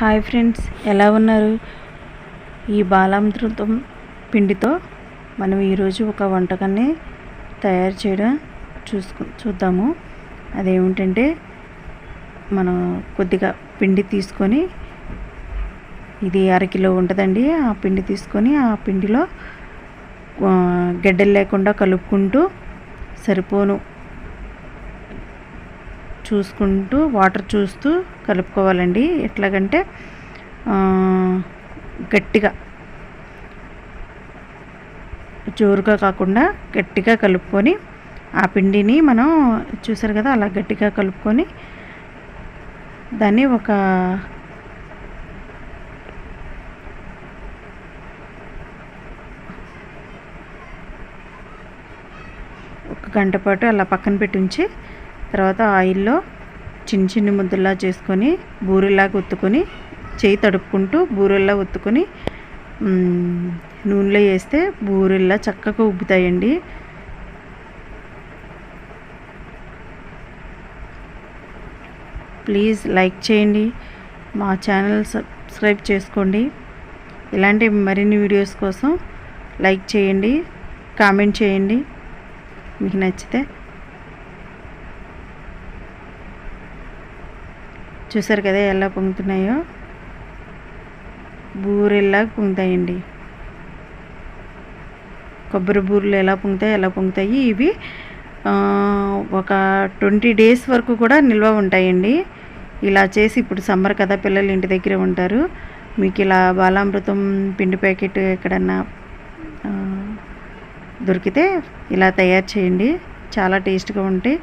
Hi friends ఎలా ఉన్నారు? ఈ బాలామృతం పిండితో మనం ఈరోజు ఒక వంటకాన్ని తయారు చేయడం చూసుకు చూద్దాము. అదేమిటంటే మనం కొద్దిగా పిండి తీసుకొని ఇది అరకిలో ఉంటుందండి ఆ పిండి తీసుకొని ఆ పిండిలో గడ్డలు లేకుండా కలుపుకుంటూ సరిపోను చూసుకుంటూ వాటర్ చూస్తూ కలుపుకోవాలండి. ఎట్లాగంటే గట్టిగా. జోరుగా కాకుండా గట్టిగా కలుపుకొని ఆ పిండిని మనం చూసారు కదా అలా గట్టిగా కలుపుకొని దాన్ని ఒక ఒక గంట పాటు అలా పక్కన పెట్టి ఉంచి తర్వాత ఆయిల్లో చిన్న చిన్న ముద్దల్లా చేసుకొని బూరెలాగా ఒత్తుకొని చేయి తడుపుకుంటూ బూరెల్లా ఒత్తుకొని నూనెలో వేస్తే బూరెల్లా చక్కగా ఉబ్బుతాయండి. ప్లీజ్ లైక్ చేయండి. మా ఛానల్ సబ్స్క్రైబ్ చేసుకోండి. ఇలాంటి మరిన్ని వీడియోస్ కోసం లైక్ చేయండి కామెంట్ చేయండి. మీకు నచ్చితే చూసారు కదా ఎలా పొంగుతున్నాయో? బూరెల్లా పొంగుతాయండి. కొబ్బరి బూరెలు ఎలా పొంగుతాయి ఎలా పొంగుతాయి. ఇవి ఒక ట్వంటీ డేస్ వరకు కూడా నిల్వ ఉంటాయండి. ఇలా చేసి ఇప్పుడు సమ్మర్ కదా పిల్లలు ఇంటి దగ్గర ఉంటారు. మీకు ఇలా బాలామృతం పిండి ప్యాకెట్ ఎక్కడన్నా దొరికితే ఇలా తయారు చేయండి. చాలా టేస్ట్గా ఉంటాయి.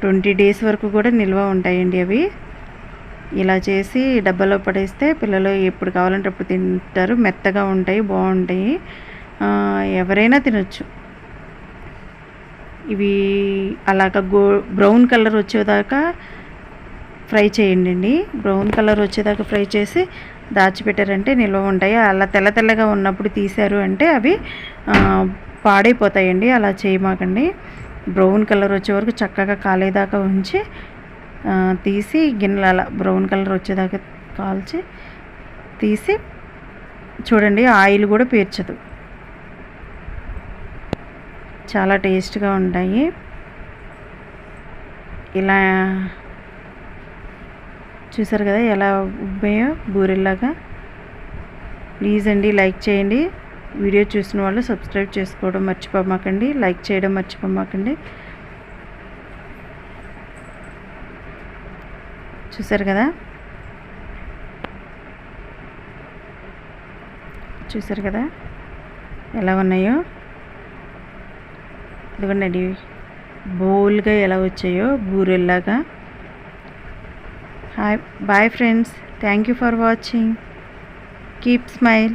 ట్వంటీ డేస్ వరకు కూడా నిల్వ ఉంటాయండి అవి. ఇలా చేసి డబ్బాలో పడేస్తే పిల్లలు ఎప్పుడు కావాలంటే అప్పుడు తింటారు. మెత్తగా ఉంటాయి బాగుంటాయి. ఎవరైనా తినొచ్చు. ఇవి అలాగ గో బ్రౌన్ కలర్ వచ్చేదాకా ఫ్రై చేయండి అండి. బ్రౌన్ కలర్ వచ్చేదాకా ఫ్రై చేసి దాచిపెట్టారంటే నిల్వ ఉంటాయి. అలా తెల్ల తెల్లగా ఉన్నప్పుడు తీశారు అంటే అవి పాడైపోతాయండి. అలా చేయమాకండి. బ్రౌన్ కలర్ వచ్చే వరకు చక్కగా కాలేదాకా ఉంచి తీసి గిన్నెలు అలా బ్రౌన్ కలర్ వచ్చేదాకా కాల్చి తీసి చూడండి ఆయిల్ కూడా పీర్చదు. చాలా టేస్ట్గా ఉంటాయి. ఇలా చూసారు కదా ఎలా ఉబ్బాయో బూరెల్లాగా. ప్లీజ్ అండి లైక్ చేయండి. వీడియో చూసిన వాళ్ళు సబ్స్క్రైబ్ చేసుకోవడం మర్చిపోమాకండి లైక్ చేయడం మర్చిపోమాకండి. చూసారు కదా? చూసారు కదా? ఎలా ఉన్నాయో? ఇదిగోండి బోల్గా ఎలా వచ్చాయో బూరెల్లాగా. Hi bye friends. Thank you for watching. Keep smile.